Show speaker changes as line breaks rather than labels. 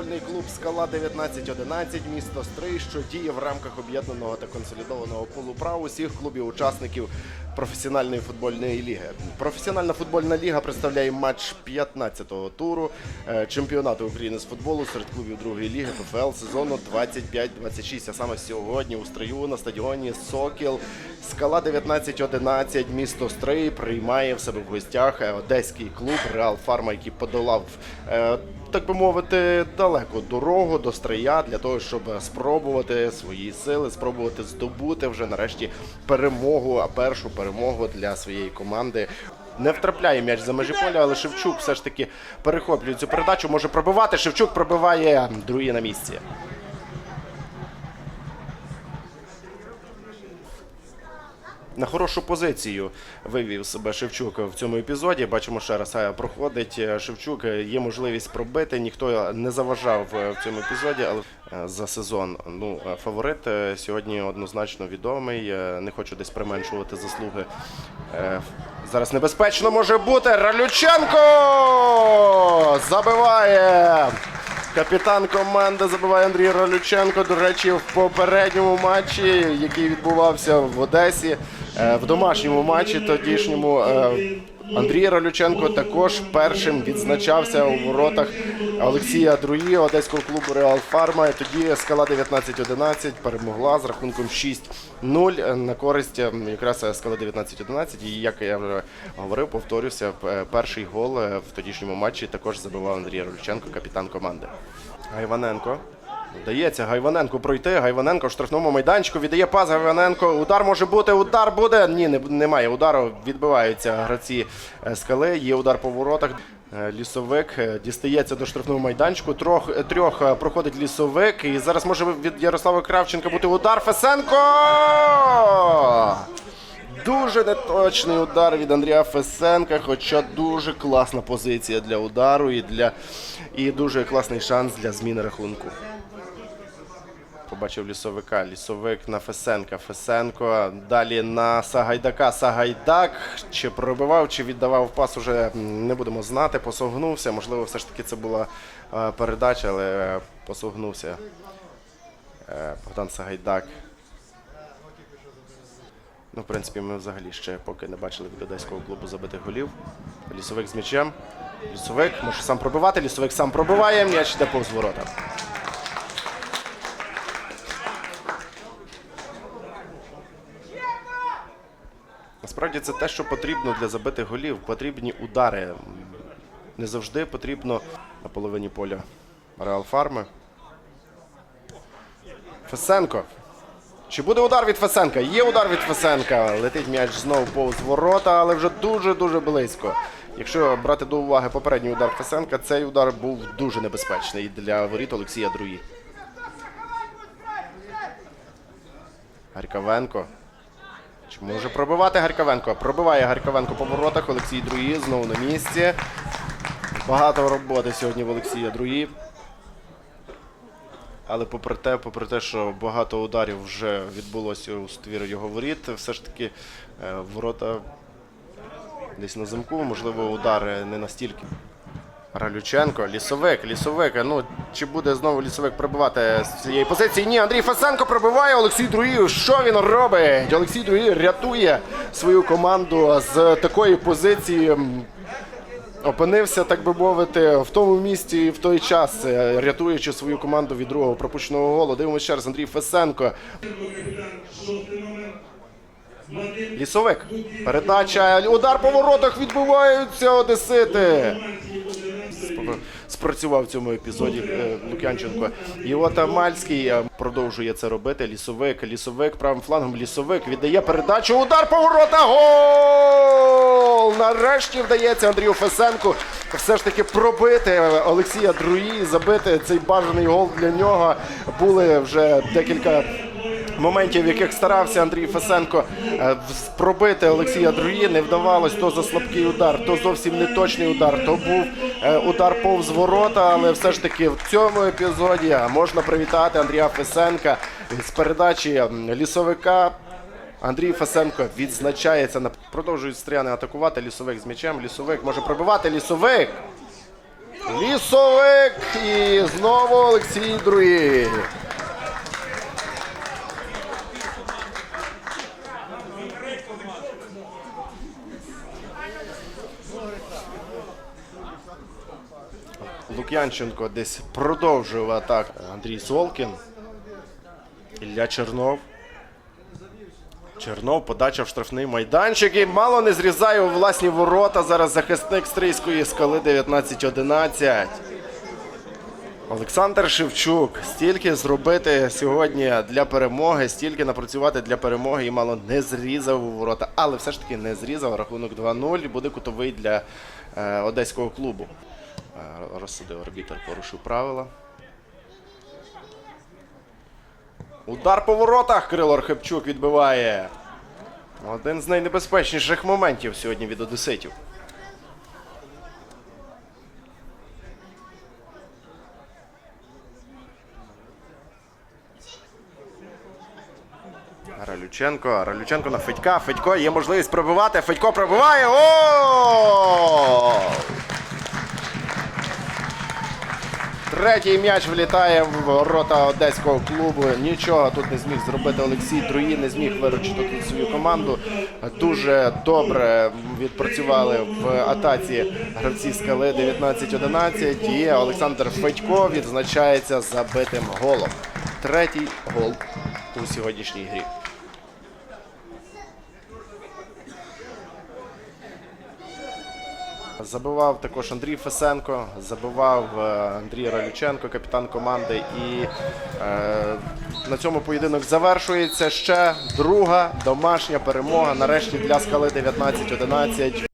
футбольний клуб Скала 1911 місто Стрий, що діє в рамках об'єднаного та консолідованого пулу прав усіх клубів-учасників професіональної футбольної ліги. Професіональна футбольна ліга представляє матч 15-го туру е, чемпіонату України з футболу серед клубів другої ліги ПФЛ сезону 25-26. А саме сьогодні у Стрию на стадіоні Сокіл Скала 1911 місто Стрий приймає в себе в гостях е, одеський клуб Реал Фарма, який подолав. Так би мовити, далеку дорогу до Стрия для того, щоб спробувати свої сили, спробувати здобути вже нарешті перемогу, а першу перемогу для своєї команди. Не втрапляє м'яч за межі поля, але Шевчук все ж таки перехоплює цю передачу, може пробивати. Шевчук пробиває другий на місці. На хорошу позицію вивів себе Шевчук в цьому епізоді. Бачимо ще раз е, проходить е, Шевчук. е, Є можливість пробити. Ніхто не заважав в цьому епізоді, але за сезон ну фаворит сьогодні однозначно відомий. Не хочу десь применшувати заслуги. Зараз небезпечно може бути. Ралюченко забиває. Капітан команди забиває Андрій Ролюченко. До речі, в попередньому матчі, який відбувався в Одесі, е, в домашньому матчі тодішньому. Андрій Ралюченко також першим відзначався у воротах Олексія Друї, одеського клубу Реал Фарма. І тоді скала 19-11 перемогла з рахунком 6-0 на користь е, якраз скала 19-11. І як я вже говорив, повторюся, перший гол е, в тодішньому матчі також забивав Андрій Ралюченко, капітан команди. Гайваненко. Вдається Гайваненко пройти. Гайваненко в штрафному майданчику віддає пас Гайваненко. Удар може бути. Удар буде. Ні, не, немає удару. Відбиваються гравці е, скали. Є удар по воротах. Е, Лісовик е, дістається до штрафного майданчику. Трьох, трьох проходить лісовик. І зараз може від Ярослава Кравченка бути удар. Фесенко! Дуже неточний удар від Андрія Фесенка, хоча дуже класна позиція для удару і, для, і дуже класний шанс для зміни рахунку. Побачив лісовика. Лісовик на Фесенка. Фесенко. Далі на Сагайдака. Сагайдак. Чи пробивав, чи віддавав пас, уже не будемо знати. Посогнувся. Можливо, все ж таки це була е, передача, але посогнувся е, Богдан Сагайдак. Ну, в принципі, ми взагалі ще поки не бачили від одеського клубу забитих голів. Лісовик з м'ячем. Лісовик може сам пробивати. Лісовик сам пробиває. М'яч йде повз ворота. Насправді це те, що потрібно для забитих голів. Потрібні удари. Не завжди потрібно на половині поля Реал Фарми. Фесенко. Чи буде удар від Фесенка? Є удар від Фесенка. Летить м'яч знову повз ворота, але вже дуже-дуже близько. Якщо брати до уваги попередній удар Фесенка, цей удар був дуже небезпечний для воріт Олексія Друї. Гарьковенко. Чи може пробивати Гарьковенко? Пробиває Гарьковенко по воротах. Олексій Друї знову на місці. Багато роботи сьогодні в Олексія Друї. Але попри те, попри те, що багато ударів вже відбулося у ствір його воріт, все ж таки е, ворота десь на замку, можливо, удари не настільки. Ралюченко, лісовик, лісовик. Ну чи буде знову лісовик пробивати з цієї позиції? Ні, Андрій Фасенко пробиває. Олексій Друїв. Що він робить? Олексій Друїв рятує свою команду з такої позиції. Опинився, так би мовити, в тому місці і в той час, е, рятуючи свою команду від другого пропущеного голу. Дивимося ще раз Андрій Фесенко. Лісовик. Передача. Удар по воротах відбуваються Одесити. Спрацював в цьому епізоді е, Лук'янченко. І от е, продовжує це робити. Лісовик, лісовик правим флангом. Лісовик віддає передачу. Удар по ворота. Гол! Нарешті вдається Андрію Фесенку все ж таки пробити Олексія Друї, забити цей бажаний гол для нього. Були вже декілька моментів, в яких старався Андрій Фесенко е, пробити Олексія Друї, не вдавалось то за слабкий удар, то зовсім не точний удар, то був е, удар повз ворота, але все ж таки в цьому епізоді можна привітати Андрія Фесенка з передачі лісовика. Андрій Фесенко відзначається на продовжують стріяни атакувати. Лісовик з м'ячем. Лісовик може пробивати. Лісовик. Лісовик і знову Олексій Друїд. Лук'янченко десь продовжив атаку. Андрій Солкін. Ілля Чернов. Чернов, подача в штрафний майданчик і мало не зрізає у власні ворота. Зараз захисник стрийської скали 19-11. Олександр Шевчук. Стільки зробити сьогодні для перемоги, стільки напрацювати для перемоги і мало не зрізав у ворота. Але все ж таки не зрізав. Рахунок 2-0. Буде кутовий для е, одеського клубу. Е, розсудив арбітр, порушив правила. Удар по воротах Кирило Архипчук відбиває. Один з найнебезпечніших моментів сьогодні від одеситів. Ралюченко, Ралюченко на Федька. Федько є можливість пробивати. Федько пробиває. О! Третій м'яч влітає в ворота одеського клубу. Нічого тут не зміг зробити Олексій Друї, не зміг виручити тут свою команду. Дуже добре відпрацювали в атаці гравці скали 19-11. І Олександр Федько відзначається забитим голом. Третій гол у сьогоднішній грі. Забивав також Андрій Фесенко, забивав е, Андрій Ралюченко, капітан команди. І е, на цьому поєдинок завершується ще друга домашня перемога. Нарешті для скали 19-11.